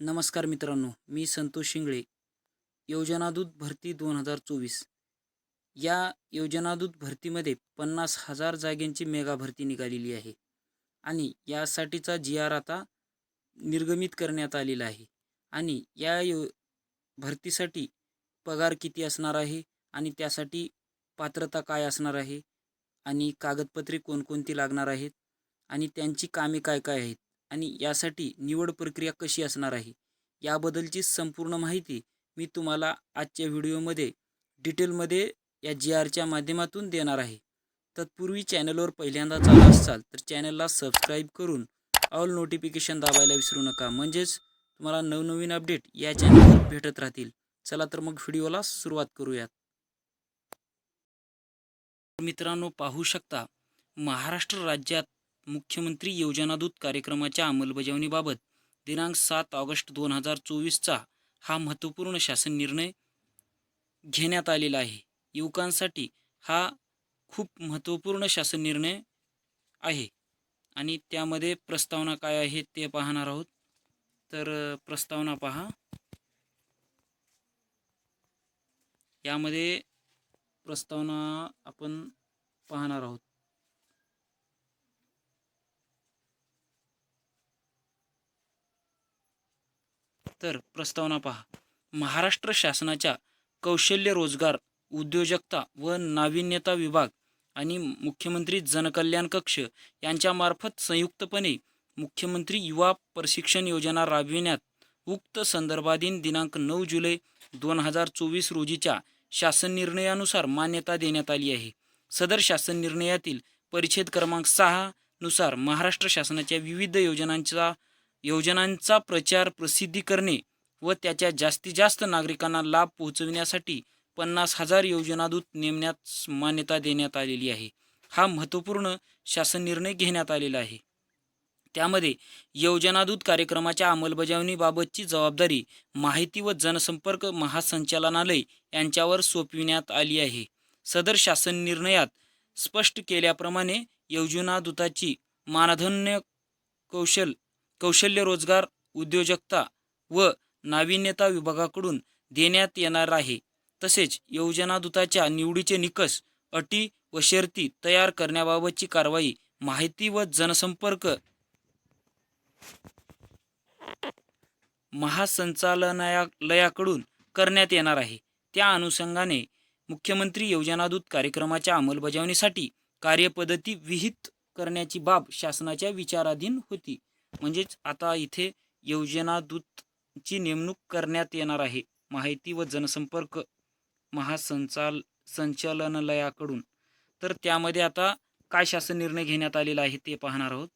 नमस्कार मित्रांनो मी संतोष शिंगळे. योजनादूत भरती दोन हजार चोवीस. या योजनादूत भरतीमध्ये पन्नास हजार जागेंची मेगा भरती निघालेली आहे आणि यासाठीचा जी आर आता निर्गमित करण्यात आलेला आहे आणि या यो भरतीसाठी पगार किती असणार आहे आणि त्यासाठी पात्रता काय असणार आहे आणि कागदपत्रे कोणकोणती लागणार आहेत आणि त्यांची कामे काय काय आहेत आणि यासाठी निवड प्रक्रिया कशी असणार आहे? याबद्दलची संपूर्ण माहिती मी तुम्हाला आजच्या व्हिडिओमध्ये डिटेलमध्ये या जी आरच्या माध्यमातून देणार आहे. तत्पूर्वी चॅनलवर पहिल्यांदा चालू असाल तर चॅनलला सबस्क्राईब करून ऑल नोटिफिकेशन दाबायला विसरू नका. म्हणजेच तुम्हाला नवनवीन अपडेट या चॅनलवर भेटत राहतील. चला तर मग व्हिडिओला सुरुवात करूयात. मित्रांनो पाहू शकता महाराष्ट्र राज्यात मुख्यमंत्री योजनादूत कार्यक्रमाच्या अंमलबजावणीबाबत दिनांक सात ऑगस्ट दोन हजार चोवीसचा हा महत्त्वपूर्ण शासन निर्णय घेण्यात आलेला आहे. युवकांसाठी हा खूप महत्त्वपूर्ण शासन निर्णय आहे. आणि त्यामध्ये प्रस्तावना काय आहे ते पाहणार आहोत. तर प्रस्तावना पहा. यामध्ये प्रस्तावना आपण पाहणार आहोत. तर प्रस्तावना पहा. महाराष्ट्र शासनाच्या कौशल्य रोजगार उद्योजकता व नाविन्यता विभाग आणि मुख्यमंत्री जनकल्याण कक्ष यांच्यामार्फत संयुक्तपणे मुख्यमंत्री युवा प्रशिक्षण योजना राबविण्यात उक्त संदर्भाधीन दिनांक नऊ जुलै दोन हजार चोवीस रोजीच्या शासन निर्णयानुसार मान्यता देण्यात आली आहे. सदर शासन निर्णयातील परिच्छेद क्रमांक सहा नुसार महाराष्ट्र शासनाच्या विविध योजनांचा योजनांचा प्रचार प्रसिद्धी करणे व त्याच्या जास्तीत जास्त नागरिकांना लाभ पोहोचविण्यासाठी पन्नास हजार योजनादूत नेमण्यास मान्यता देण्यात आलेली आहे. हा महत्त्वपूर्ण शासन निर्णय घेण्यात आलेला आहे. त्यामध्ये योजनादूत कार्यक्रमाच्या अंमलबजावणीबाबतची जबाबदारी माहिती व जनसंपर्क महासंचालनालय यांच्यावर सोपविण्यात आली आहे. सदर शासन निर्णयात स्पष्ट केल्याप्रमाणे योजनादूताची मानधन्य कौशल कौशल्य रोजगार उद्योजकता व नाविन्यता विभागाकडून देण्यात येणार आहे. तसेच योजनादूताच्या निवडीचे निकष अटी व शर्ती तयार करण्याबाबतची कारवाई माहिती व जनसंपर्क महासंचालनालयाकडून करण्यात येणार आहे. त्या अनुषंगाने मुख्यमंत्री योजनादूत कार्यक्रमाच्या अंमलबजावणीसाठी कार्यपद्धती विहित करण्याची बाब शासनाच्या विचाराधीन होती. म्हणजेच आता इथे योजनादूतची नेमणूक करण्यात येणार आहे. माहिती व जनसंपर्क महासंचाल संचालनालयाकडून. तर त्यामध्ये आता काय शासन निर्णय घेण्यात आलेला आहे ते पाहणार आहोत.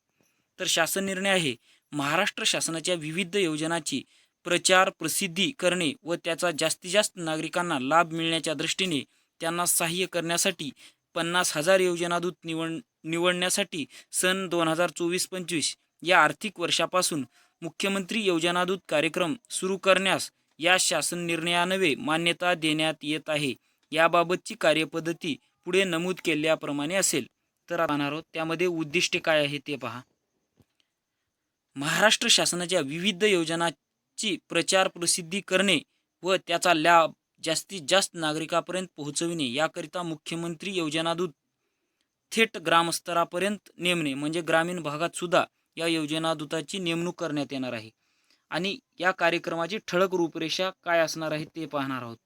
तर शासन निर्णय आहे महाराष्ट्र शासनाच्या विविध योजनाची प्रचार प्रसिद्धी करणे व त्याचा जास्तीत जास्त नागरिकांना लाभ मिळण्याच्या दृष्टीने त्यांना सहाय्य करण्यासाठी पन्नास हजार योजनादूत निवड निवडण्यासाठी सन दोन हजार चोवीस पंचवीस या आर्थिक वर्षापासून मुख्यमंत्री योजनादूत कार्यक्रम सुरू करण्यास या शासन निर्णयानवे मान्यता देण्यात येत आहे. याबाबतची कार्यपद्धती पुढे नमूद केल्याप्रमाणे असेल. तर पाहणार आहोत त्यामध्ये उद्दिष्टे काय आहे ते पहा. महाराष्ट्र शासनाच्या विविध योजनांची प्रचार प्रसिद्धी करणे व त्याचा लाभ जास्तीत जास्त नागरिकांपर्यंत पोहोचविणे याकरिता मुख्यमंत्री योजनादूत थेट ग्रामस्तरापर्यंत नेमणे म्हणजे ग्रामीण भागात सुद्धा या योजनादूताची नेमणूक करण्यात येणार आहे. आणि या कार्यक्रमाची ठळक रूपरेषा काय असणार आहे ते पाहणार आहोत.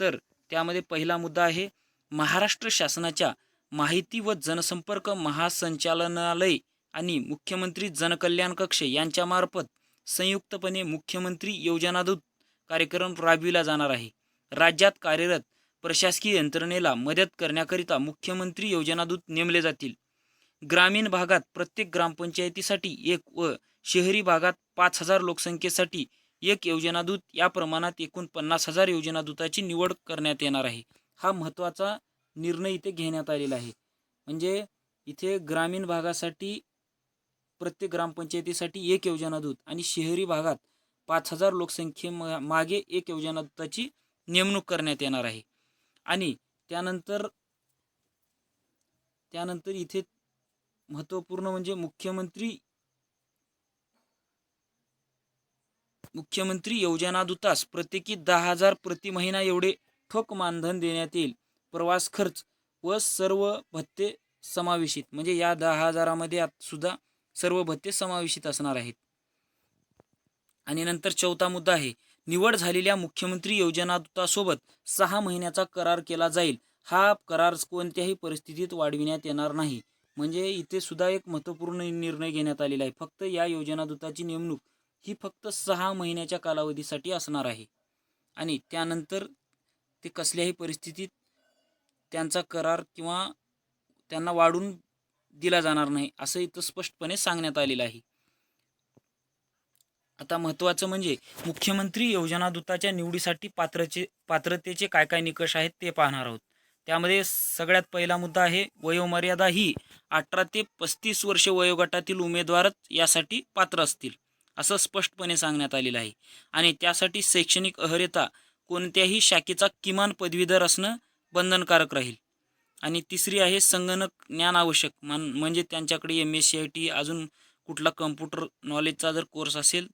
तर त्यामध्ये पहिला मुद्दा आहे महाराष्ट्र शासनाच्या माहिती व जनसंपर्क महासंचालनालय आणि मुख्यमंत्री जनकल्याण कक्ष यांच्यामार्फत संयुक्तपणे मुख्यमंत्री योजनादूत कार्यक्रम राबविला जाणार आहे. राज्यात कार्यरत प्रशासकीय यंत्रणेला मदत करण्याकरिता मुख्यमंत्री योजनादूत नेमले जातील. ग्रामीण भागात प्रत्येक ग्रामपंचायतीसाठी एक व शहरी भागात पाच हजार लोकसंख्येसाठी एक योजनादूत या प्रमाणात एकूण पन्नास हजार योजनादूताची निवड करण्यात येणार आहे. हा महत्त्वाचा निर्णय इथे घेण्यात आलेला आहे. म्हणजे इथे ग्रामीण भागासाठी प्रत्येक ग्रामपंचायतीसाठी एक योजनादूत आणि शहरी भागात पाच हजार लोकसंख्ये मा- मागे एक योजनादूताची नेमणूक करण्यात येणार आहे. आणि त्यानंतर त्यानंतर इथे महत्त्वपूर्ण म्हणजे मुख्यमंत्री मुख्यमंत्री योजना दूतास प्रत्येकी दहा हजार प्रति महिना एवढे ठोक मानधन देण्यात येईल. प्रवास खर्च व सर्व भत्ते समावेशित. म्हणजे या दहा हजारामध्ये सुद्धा सर्व भत्ते समावेशित असणार आहेत. आणि नंतर चौथा मुद्दा आहे. निवड झालेल्या मुख्यमंत्री योजना दूतासोबत सहा महिन्याचा करार केला जाईल. हा करार कोणत्याही परिस्थितीत वाढविण्यात येणार नाही. म्हणजे इथे सुद्धा एक महत्त्वपूर्ण निर्णय घेण्यात आलेला आहे. फक्त या योजना दूताची नेमणूक ही फक्त सहा महिन्याच्या कालावधीसाठी असणार आहे. आणि त्यानंतर ते कसल्याही परिस्थितीत त्यांचा करार किंवा त्यांना वाढून दिला जाणार नाही असं इथं स्पष्टपणे सांगण्यात आलेलं आहे. आता महत्त्वाचं म्हणजे मुख्यमंत्री योजना दूताच्या निवडीसाठी पात्रचे पात्रतेचे काय काय निकष आहेत ते पाहणार आहोत. त्यामध्ये सगळ्यात पहिला मुद्दा आहे वयोमर्यादा ही अठरा ते पस्तीस वर्ष वयोगटातील उमेदवारच यासाठी पात्र असतील असं स्पष्टपणे सांगण्यात आलेलं आहे. आणि त्यासाठी शैक्षणिक अहर्यता कोणत्याही शाखेचा किमान पदवीधर असणं बंधनकारक राहील. आणि तिसरी आहे संगणक ज्ञान आवश्यक मान म्हणजे त्यांच्याकडे M S C I T अजून कुठला कम्प्युटर नॉलेजचा जर कोर्स असेल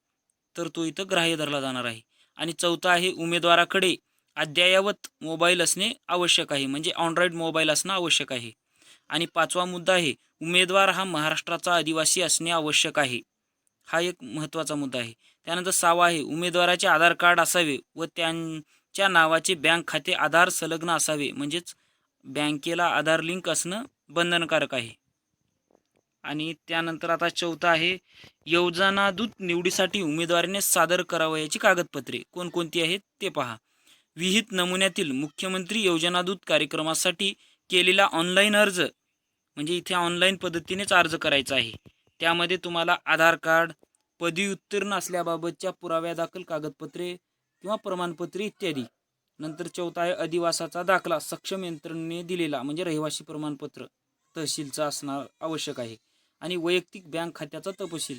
तर तो इथं ग्राह्य धरला जाणार आहे. आणि चौथा आहे उमेदवाराकडे अद्ययावत मोबाईल असणे आवश्यक आहे. म्हणजे अँड्रॉइड मोबाईल असणं आवश्यक आहे. आणि पाचवा मुद्दा आहे उमेदवार हा महाराष्ट्राचा आदिवासी असणे आवश्यक आहे. हा एक महत्त्वाचा मुद्दा आहे. त्यानंतर सहावा आहे उमेदवाराचे आधार कार्ड असावे व त्यांच्या नावाचे बँक खाते आधार संलग्न असावे. म्हणजेच बँकेला आधार लिंक असणं बंधनकारक आहे. आणि त्यानंतर आता चौथा आहे योजनादूत निवडीसाठी उमेदवारीने सादर करावयाची कागदपत्रे. कोणकोणती आहेत ते पहा. विहित नमुन्यातील मुख्यमंत्री योजनादूत कार्यक्रमासाठी केलेला ऑनलाईन अर्ज म्हणजे इथे ऑनलाईन पद्धतीनेच अर्ज करायचा आहे. त्यामध्ये तुम्हाला आधार कार्ड पदवी उत्तीर्ण असल्याबाबतच्या पुराव्यादाखल कागदपत्रे किंवा प्रमाणपत्रे इत्यादी. नंतर चौथा आहे अधिवासाचा दाखला सक्षम यंत्रणेने दिलेला म्हणजे रहिवासी प्रमाणपत्र तहसीलचा असणार आवश्यक आहे. आणि वैयक्तिक बँक खात्याचा तपशील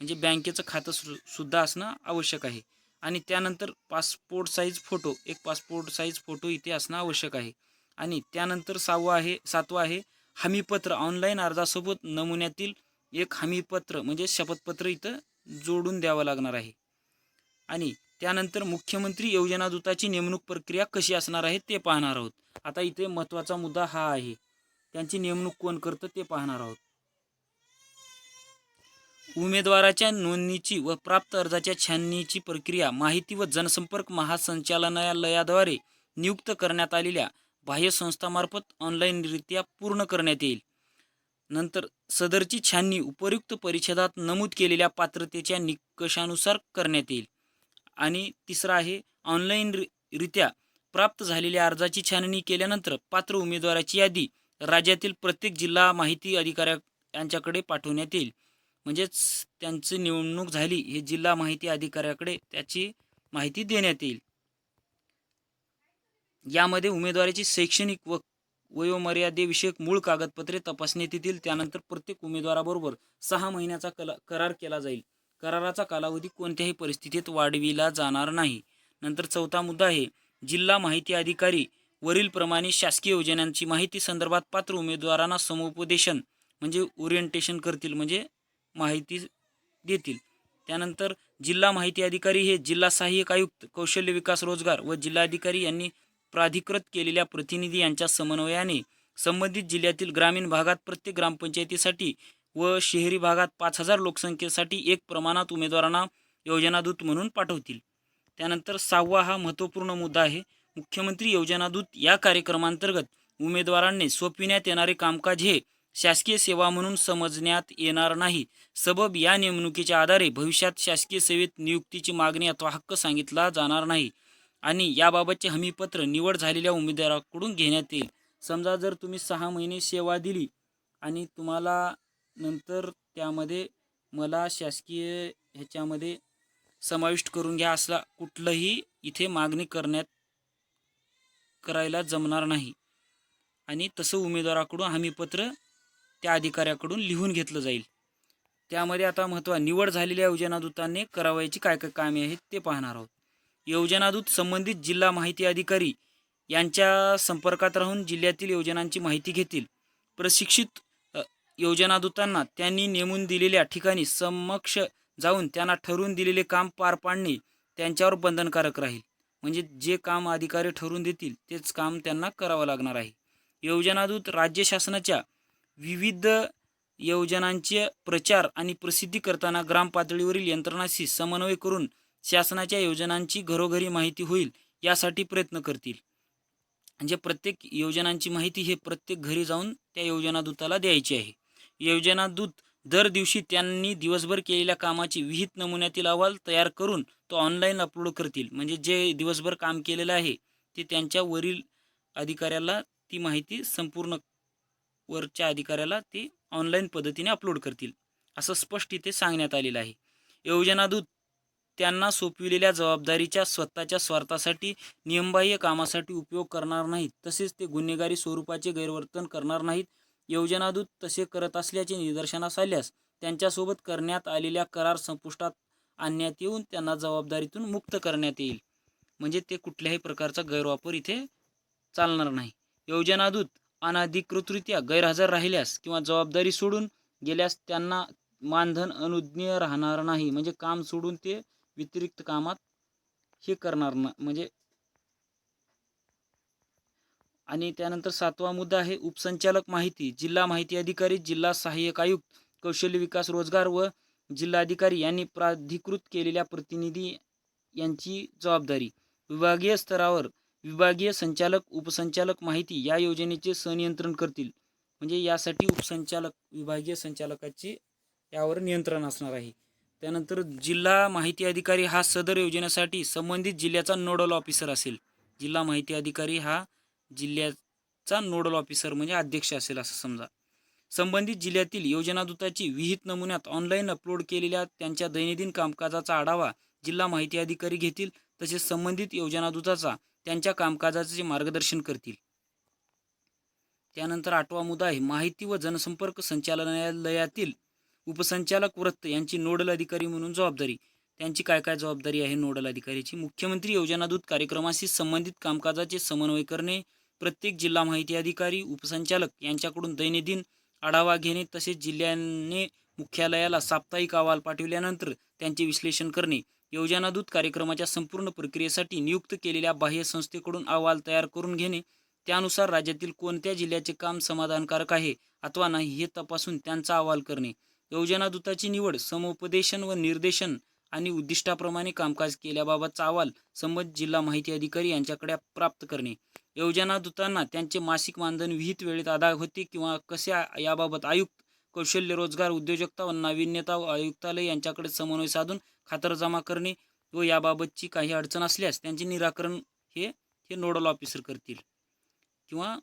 म्हणजे बँकेचं खातं सु सुद्धा असणं आवश्यक आहे. आणि त्यानंतर पासपोर्ट साईज फोटो एक पासपोर्ट साईज फोटो इथे असणं आवश्यक आहे. आणि त्यानंतर सहावं आहे सातवं आहे हमीपत्र ऑनलाईन अर्जासोबत नमुन्यातील एक हमीपत्र म्हणजे शपथपत्र इथं जोडून द्यावं लागणार आहे. आणि त्यानंतर मुख्यमंत्री योजना दूताची नेमणूक प्रक्रिया कशी असणार आहे ते पाहणार आहोत. आता इथे महत्त्वाचा मुद्दा हा आहे. त्यांची नेमणूक कोण करतं ते पाहणार आहोत. उमेदवाराच्या नोंदणीची व प्राप्त अर्जाच्या छाननीची प्रक्रिया माहिती व जनसंपर्क महासंचालनालयाद्वारे नियुक्त करण्यात आलेल्या बाह्य संस्थामार्फत ऑनलाईनरित्या पूर्ण करण्यात येईल. नंतर सदरची छाननी उपयुक्त परिच्छेदात नमूद केलेल्या पात्रतेच्या निकषानुसार करण्यात येईल. आणि तिसरा आहे ऑनलाईन रि रित्या प्राप्त झालेल्या अर्जाची छाननी केल्यानंतर पात्र उमेदवाराची यादी राज्यातील प्रत्येक जिल्हा माहिती अधिकाऱ्या यांच्याकडे पाठवण्यात येईल. म्हणजेच त्यांची निवडणूक झाली हे जिल्हा माहिती अधिकाऱ्याकडे त्याची माहिती देण्यात येईल. यामध्ये उमेदवाराची शैक्षणिक व वयोमर्यादेविषयक मूळ कागदपत्रे तपासण्यात येतील त्यानंतर प्रत्येक उमेदवाराबरोबर सहा महिन्याचा कला करार केला जाईल. कराराचा कालावधी कोणत्याही परिस्थितीत वाढविला जाणार नाही. नंतर चौथा मुद्दा आहे जिल्हा माहिती अधिकारी वरीलप्रमाणे शासकीय योजनांची माहिती संदर्भात पात्र उमेदवारांना समुपदेशन म्हणजे ओरिएंटेशन करतील म्हणजे माहिती देतील. त्यानंतर जिल्हा माहिती अधिकारी हे जिल्हा सहाय्यक आयुक्त कौशल्य विकास रोजगार व जिल्हाधिकारी यांनी प्राधिकृत केलेल्या प्रतिनिधी यांच्या समन्वयाने संबंधित जिल्ह्यातील ग्रामीण भागात प्रत्येक ग्रामपंचायतीसाठी व शहरी भागात पाच हजार लोकसंख्येसाठी एक प्रमाणात उमेदवारांना योजनादूत म्हणून पाठवतील. त्यानंतर सहावा हा महत्त्वपूर्ण मुद्दा आहे. मुख्यमंत्री योजनादूत या कार्यक्रमांतर्गत उमेदवारांनी सोपविण्यात येणारे कामकाज हे शासकीय सेवा म्हणून समजण्यात येणार नाही. सबब या नेमणुकीच्या आधारे भविष्यात शासकीय सेवेत नियुक्तीची मागणी अथवा हक्क सांगितला जाणार नाही आणि याबाबतचे हमीपत्र निवड झालेल्या उमेदवाराकडून घेण्यात येईल. समजा जर तुम्ही सहा महिने सेवा दिली आणि तुम्हाला नंतर त्यामध्ये मला शासकीय ह्याच्यामध्ये समाविष्ट करून घ्या असला कुठलंही इथे मागणी करण्यात करायला जमणार नाही. आणि तसं उमेदवाराकडून हमीपत्र त्या अधिकाऱ्याकडून लिहून घेतलं जाईल. त्यामध्ये आता महत्त्व निवड झालेल्या योजनादूतांनी करावयाची काय काय कामे आहेत ते पाहणार आहोत. योजनादूत संबंधित जिल्हा माहिती अधिकारी यांच्या संपर्कात राहून जिल्ह्यातील योजनांची माहिती घेतील. प्रशिक्षित योजनादूतांना त्यांनी नेमून दिलेल्या ठिकाणी समक्ष जाऊन त्यांना ठरवून दिलेले काम पार पाडणे त्यांच्यावर बंधनकारक राहील. म्हणजे जे काम अधिकारी ठरवून देतील तेच काम त्यांना करावं लागणार आहे. योजनादूत राज्य शासनाच्या विविध योजनांचे प्रचार आणि प्रसिद्धी करताना ग्रामपातळीवरील यंत्रणाशी समन्वय करून शासनाच्या योजनांची घरोघरी माहिती होईल यासाठी प्रयत्न करतील. म्हणजे प्रत्येक योजनांची माहिती हे प्रत्येक घरी जाऊन त्या योजनादूताला द्यायची आहे. योजनादूत दर दिवशी त्यांनी दिवसभर केलेल्या कामाची विहित नमुन्यातील अहवाल तयार करून तो ऑनलाईन अपलोड करतील. म्हणजे जे दिवसभर काम केलेलं आहे ते त्यांच्या वरील अधिकाऱ्याला ती माहिती संपूर्ण वरच्या अधिकाऱ्याला ते ऑनलाईन पद्धतीने अपलोड करतील. असं स्पष्ट इथे सांगण्यात आलेलं आहे. योजनादूत त्यांना सोपविलेल्या जबाबदारीच्या स्वतःच्या स्वार्थासाठी नियमबाह्य कामासाठी उपयोग करणार नाहीत तसेच ते गुन्हेगारी स्वरूपाचे गैरवर्तन करणार नाहीत. योजनादूत तसे करत असल्याचे निदर्शनास आल्यास त्यांच्यासोबत करण्यात आलेल्या करार संपुष्टात आणण्यात येऊन त्यांना जबाबदारीतून मुक्त करण्यात येईल. म्हणजे ते कुठल्याही प्रकारचा गैरवापर इथे चालणार नाही. योजनादूत अनधिकृतरित्या गैरहजर राहिल्यास किंवा जबाबदारी सोडून गेल्यास त्यांना मानधन अनुज्ञेय राहणार नाही. म्हणजे काम सोडून ते व्यतिरिक्त कामात हे करणार ना म्हणजे आणि त्यानंतर सातवा मुद्दा आहे उपसंचालक माहिती. जिल्हा माहिती अधिकारी जिल्हा सहाय्यक आयुक्त कौशल्य विकास रोजगार व जिल्हाधिकारी यांनी प्राधिकृत केलेल्या प्रतिनिधी यांची जबाबदारी. विभागीय स्तरावर विभागीय संचालक उपसंचालक माहिती या योजनेचे संनियंत्रण करतील. म्हणजे यासाठी उपसंचालक विभागीय संचालकाची यावर नियंत्रण असणार आहे. त्यानंतर जिल्हा माहिती अधिकारी हा सदर योजनेसाठी संबंधित जिल्ह्याचा नोडल ऑफिसर असेल. जिल्हा माहिती अधिकारी हा जिल्ह्याचा नोडल ऑफिसर म्हणजे अध्यक्ष असेल असं समजा. संबंधित जिल्ह्यातील योजनादूताची विहित नमुन्यात ऑनलाईन अपलोड केलेल्या त्यांच्या दैनंदिन कामकाजाचा आढावा जिल्हा माहिती अधिकारी घेतील. तसेच संबंधित योजनादूताचा त्यांच्या कामकाजाचे मार्गदर्शन करतील. त्यानंतर आठवा मुद्दा आहे माहिती व जनसंपर्क संचालनालयातील उपसंचालक वृत्त यांची नोडल अधिकारी म्हणून जबाबदारी. त्यांची काय काय जबाबदारी आहे नोडल अधिकारीची? मुख्यमंत्री योजनादूत कार्यक्रमाशी संबंधित कामकाजाचे समन्वय करणे. प्रत्येक जिल्हा माहिती अधिकारी उपसंचालक यांच्याकडून दैनंदिन आढावा घेणे तसेच जिल्ह्याने मुख्यालयाला साप्ताहिक अहवाल पाठविल्यानंतर त्यांचे विश्लेषण करणे. योजनादूत कार्यक्रमाच्या संपूर्ण प्रक्रियेसाठी नियुक्त केलेल्या बाह्य संस्थेकडून अहवाल तयार करून घेणे त्यानुसार राज्यातील कोणत्या जिल्ह्याचे काम समाधानकारक आहे अथवा नाही हे तपासून त्यांचा अहवाल करणे. योजनादूताची निवड समुपदेशन व निर्देशन आणि उद्दिष्टाप्रमाणे कामकाज केल्याबाबतचा अहवाल संबंधित जिल्हा माहिती अधिकारी यांच्याकडे प्राप्त करणे. योजनादूतांना त्यांचे मासिक मानधन विहित वेळेत अदा होते किंवा कसे याबाबत आयुक्त कौशल्य रोजगार उद्योजकता व नाविन्यता आयुक्तालय यांच्याकडे समन्वय साधून खातरजमा करणे व याबाबतची काही अडचण असल्यास त्यांचे निराकरण हे हे नोडल ऑफिसर करतील. किंवा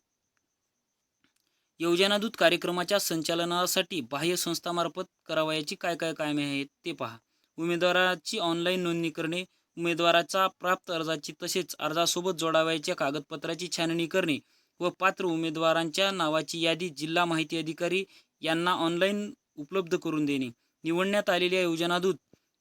योजनादूत कार्यक्रमाच्या संचालनासाठी बाह्य संस्थामार्फत करावयाची काय काय कामे आहेत ते पहा. उमेदवाराची ऑनलाईन नोंदणी करणे उमेदवाराचा प्राप्त अर्जाची तसेच अर्जासोबत जोडावयाच्या कागदपत्राची छाननी करणे व पात्र उमेदवारांच्या नावाची यादी जिल्हा माहिती अधिकारी यांना ऑनलाईन उपलब्ध करून देणे. निवडण्यात आलेल्या योजनादूत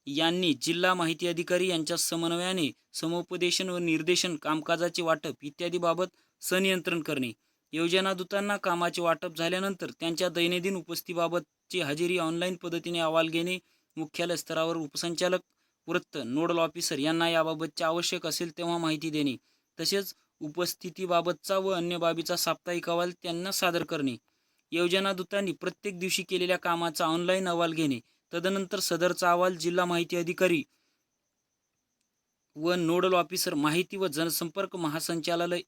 यांनी जिल्हा माहिती अधिकारी यांच्या समन्वयाने समुपदेशन व निर्देशन कामकाजाचे वाटप इत्यादी बाबत संनियंत्रण करणे. योजनादूतांना कामाचे वाटप झाल्यानंतर त्यांच्या दैनंदिन उपस्थितीबाबतची हजेरी ऑनलाईन पद्धतीने अहवाल घेणे मुख्यालय स्तरावर उपसंचालक वृत्त नोडल ऑफिसर यांना याबाबतचे आवश्यक असेल तेव्हा माहिती देणे. तसेच उपस्थितीबाबतचा व अन्य बाबीचा साप्ताहिक अहवाल त्यांना सादर करणे. योजनादूतांनी प्रत्येक दिवशी केलेल्या कामाचा ऑनलाईन अहवाल घेणे. तदनंतर सदरचा अहवाल जिल्हा माहिती अधिकारी व नोडल ऑफिसर माहिती व जनसंपर्क महासंचालय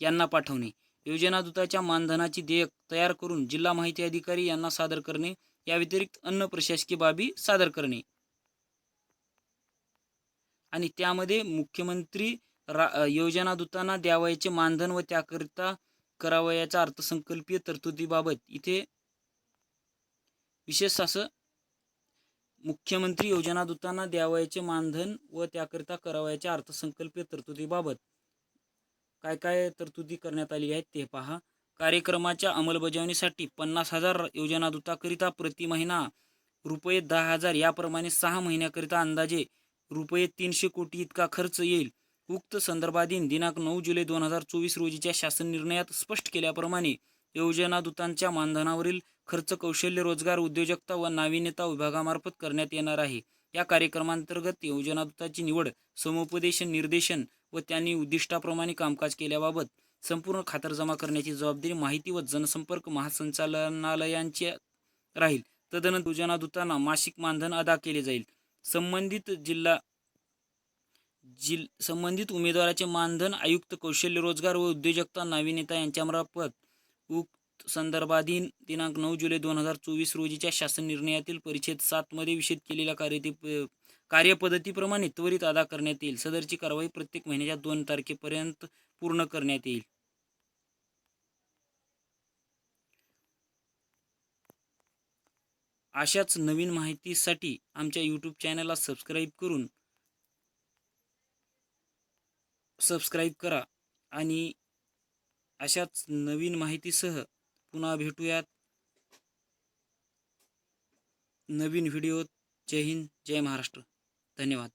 यांना पाठवणे. योजनादूताच्या मानधनाची देयक तयार करून जिल्हा माहिती अधिकारी यांना सादर करणे. या व्यतिरिक्त अन्य प्रशासकीय बाबी सादर करणे. आणि त्यामध्ये मुख्यमंत्री रा योजनादूतांना द्यावयाचे मानधन व त्याकरिता करावयाच्या अर्थसंकल्पीय तरतुदीबाबत इथे विशेष असं मुख्यमंत्री योजनादूतांना द्यावयाचे मानधन व त्याकरिता करावयाच्या अर्थसंकल्पीय तरतुदीबाबत काय काय तरतुदी करण्यात आली आहेत ते पहा. कार्यक्रमाच्या अंमलबजावणीसाठी पन्नास हजार योजनादूताकरिता प्रति महिना रुपये दहा हजार याप्रमाणे सहा महिन्याकरिता अंदाजे रुपये तीनशे कोटी इतका खर्च येईल. उक्त संदर्भाधीन दिनांक नऊ जुलै दोन हजार चोवीस रोजीच्या शासन निर्णयात स्पष्ट केल्याप्रमाणे योजनादूतांच्या मानधनावरील खर्च कौशल्य रोजगार उद्योजकता व नाविन्यता विभागामार्फत करण्यात येणार आहे. या कार्यक्रमांतर्गत योजनादूताची निवड समुपदेशन निर्देशन व त्यांनी उद्दिष्टाप्रमाणे कामकाज केल्याबाबत संपूर्ण खातरजमा करण्याची जबाबदारी माहिती व जनसंपर्क महासंचालनालयांची राहील. तदनंतर योजनादूतांना मासिक मानधन अदा केले जाईल. संबंधित जिल्हा जिल संबंधित उमेदवाराचे मानधन आयुक्त कौशल्य रोजगार व उद्योजकता नाविन्यता यांच्यामार्फत उक्त संदर्भाधीन दिनांक नऊ जुलै दोन हजार चोवीस रोजीच्या शासन निर्णयातील परिच्छेद सातमध्ये विषेद केलेल्या कार्य कार्यपद्धतीप्रमाणे त्वरित अदा करण्यात येईल. सदरची कारवाई प्रत्येक महिन्याच्या दोन तारखेपर्यंत पूर्ण करण्यात येईल. अशाच नवीन माहितीसाठी आमच्या यूट्यूब चॅनलला सबस्क्राईब करून सबस्क्राईब करा आणि अशाच नवीन माहितीसह पुन्हा भेटूयात. नवीन व्हिडिओत जय हिंद जय महाराष्ट्र. धन्यवाद.